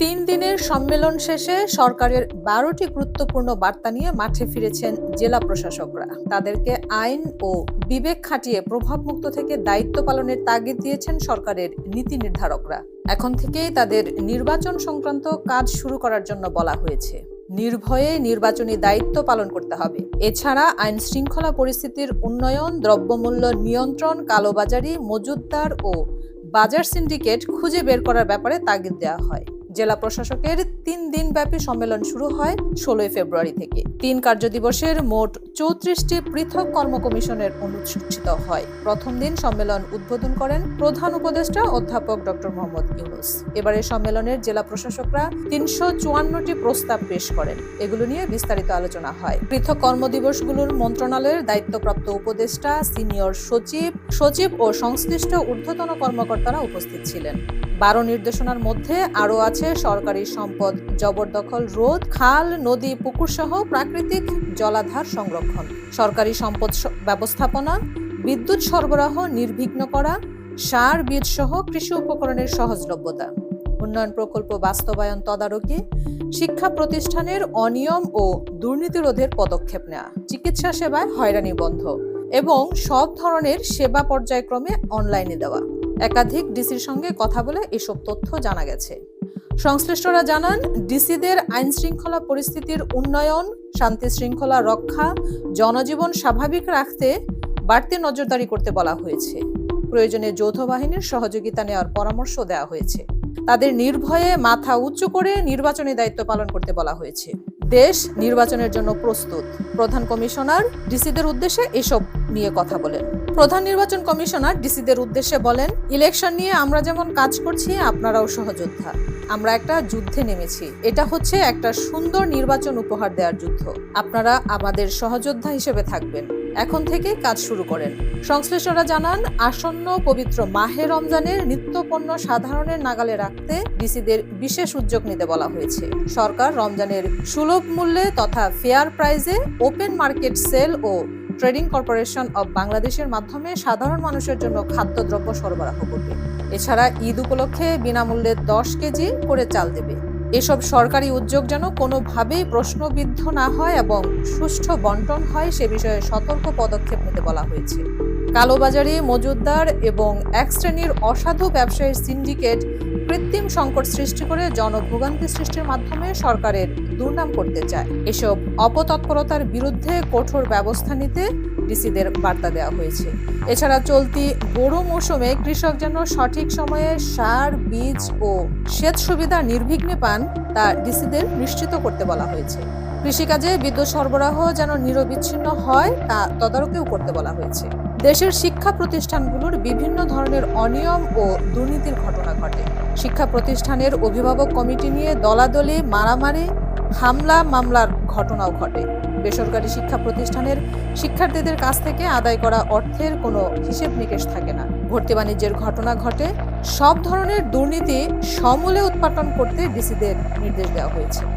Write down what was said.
তিন দিনের সম্মেলন শেষে সরকারের বারোটি গুরুত্বপূর্ণ বার্তা নিয়ে মাঠে ফিরেছেন জেলা প্রশাসকরা। তাদেরকে আইন ও বিবেক খাটিয়ে প্রভাবমুক্ত থেকে দায়িত্ব পালনের তাগিদ দিয়েছেন সরকারের নীতি নির্ধারকরা। এখন থেকেই তাদের নির্বাচন সংক্রান্ত কাজ শুরু করার জন্য বলা হয়েছে। নির্ভয়ে নির্বাচনী দায়িত্ব পালন করতে হবে। এছাড়া আইন শৃঙ্খলা পরিস্থিতির উন্নয়ন, দ্রব্যমূল্য নিয়ন্ত্রণ, কালোবাজারি, মজুতদার ও বাজার সিন্ডিকেট খুঁজে বের করার ব্যাপারে তাগিদ দেওয়া হয়। জেলা প্রশাসকের তিন দিনব্যাপী সম্মেলন শুরু হয় ষোলোই ফেব্রুয়ারি থেকে। তিন কার্যদিবসের মোট চৌত্রিশটি পৃথক কর্ম কমিশনের অনুষ্ঠিত হয়। প্রথম দিন সম্মেলন উদ্বোধন করেন প্রধান উপদেষ্টা অধ্যাপক ডক্টর মোহাম্মদ ইউনুস। এবারে সম্মেলনের জেলা প্রশাসকরা তিনশো চুয়ান্নটি প্রস্তাব পেশ করেন। এগুলো নিয়ে বিস্তারিত আলোচনা হয়। পৃথক কর্মদিবসগুলোর মন্ত্রণালয়ের দায়িত্বপ্রাপ্ত উপদেষ্টা, সিনিয়র সচিব সচিব ও সংশ্লিষ্ট ঊর্ধ্বতন কর্মকর্তারা উপস্থিত ছিলেন। বারো নির্দেশনার মধ্যে আরও আছে সরকারি সম্পদ জবরদখল রোধ, খাল, নদী, পুকুর সহ প্রাকৃতিক জলাধার সংরক্ষণ। সরকারি সম্পদ ব্যবস্থাপনা, বিদ্যুৎ সরবরাহ নির্বিঘ্ন করা, সার, বীজ সহ কৃষি উপকরণের সহজলভ্যতা। উন্নয়ন প্রকল্প বাস্তবায়ন তদারকি, শিক্ষা প্রতিষ্ঠানের অনিয়ম ও দুর্নীতি রোধের পদক্ষেপ নেওয়া। চিকিৎসা সেবায় হয়রানি বন্ধ এবং সব ধরনের সেবা পর্যায়ক্রমে অনলাইনে দেওয়া। একাধিক ডিসির সঙ্গে কথা বলে এসব তথ্য জানা গেছে। সংশ্লিষ্টরা জানান, ডিসিদের আইন শৃঙ্খলা পরিস্থিতির উন্নয়ন, শান্তি শৃঙ্খলা রক্ষা, জনজীবন স্বাভাবিক রাখতে বাড়তি নজরদারি করতে বলা হয়েছে। প্রয়োজনে যৌথ বাহিনীর সহযোগিতা নেওয়ার পরামর্শ দেওয়া হয়েছে। তাদের নির্ভয়ে মাথা উঁচু করে নির্বাচনী দায়িত্ব পালন করতে বলা হয়েছে। দেশ নির্বাচনের জন্য প্রস্তুত। প্রধান কমিশনার ডিসিদের উদ্দেশ্যে এসব নিয়ে কথা বলেন। প্রধান নির্বাচন কমিশনার ডিসিদের উদ্দেশ্যে বলেন, ইলেকশন নিয়ে আমরা যেমন কাজ করছি, আপনারাও সহযোদ্ধা। আমরা একটা যুদ্ধে নেমেছি। এটা হচ্ছে একটা সুন্দর নির্বাচন উপহার দেওয়ার যুদ্ধ। আপনারা আমাদের সহযোদ্ধা হিসেবে থাকবেন। এখন থেকে কাজ শুরু করেন। সংশ্লিষ্টরা জানান, আসন্ন পবিত্র মাহে রমজানের নিত্যপণ্য সাধারণের নাগালে রাখতে ডিসিদের বিশেষ উদ্যোগ নিতে বলা হয়েছে। সরকার রমজানের সুলভ মূল্যে তথা ফেয়ার প্রাইজে ওপেন মার্কেট সেল ও ট্রেডিং কর্পোরেশন অব বাংলাদেশের মাধ্যমে সাধারণ মানুষের জন্য খাদ্যদ্রব্য সরবরাহ করবে। এছাড়া ঈদ উপলক্ষে বিনামূল্যে দশ কেজি করে চাল দেবে। এসব সরকারি উদ্যোগ যেন কোনোভাবেই প্রশ্নবিদ্ধ না হয় এবং সুষ্ঠু বন্টন হয় সে বিষয়ে সতর্ক পদক্ষেপ নিতে বলা হয়েছে। কালোবাজারি মজুতদার এবং এক শ্রেণির অসাধু ব্যবসায়ীর সিন্ডিকেট কৃত্রিম সংকট সৃষ্টি করে জনভোগান্তি সৃষ্টির মাধ্যমে সরকারের দুর্নাম করতে চায়। এসব অপতৎপরতার বিরুদ্ধে কঠোর ব্যবস্থা নিতে ডিসিদের বার্তা দেওয়া হয়েছে। এছাড়া চলতি বড় মৌসুমে কৃষক যেন সঠিক সময়ে সার, বীজ ও সেচ সুবিধা নির্বিঘ্নে পান, তা ডিসিদের নিশ্চিত করতে বলা হয়েছে। কৃষিকাজে বিদ্যুৎ সরবরাহ যেন নিরবিচ্ছিন্ন হয়, তা তদারকিও করতে বলা হয়েছে। দেশের শিক্ষা প্রতিষ্ঠানগুলোর বিভিন্ন ধরনের অনিয়ম ও দুর্নীতির ঘটনা ঘটে। শিক্ষা প্রতিষ্ঠানের অভিভাবক কমিটি নিয়ে দলাদলে, মারামারি, হামলা, মামলার ঘটনাও ঘটে। বেসরকারি শিক্ষা প্রতিষ্ঠানের শিক্ষার্থীদের কাছ থেকে আদায় করা অর্থের কোনো হিসেব নিকেশ থাকে না। ভর্তি বাণিজ্যের ঘটনা ঘটে। সব ধরনের দুর্নীতি সমূলে উৎপাদন করতে ডিসিদের নির্দেশ দেওয়া হয়েছে।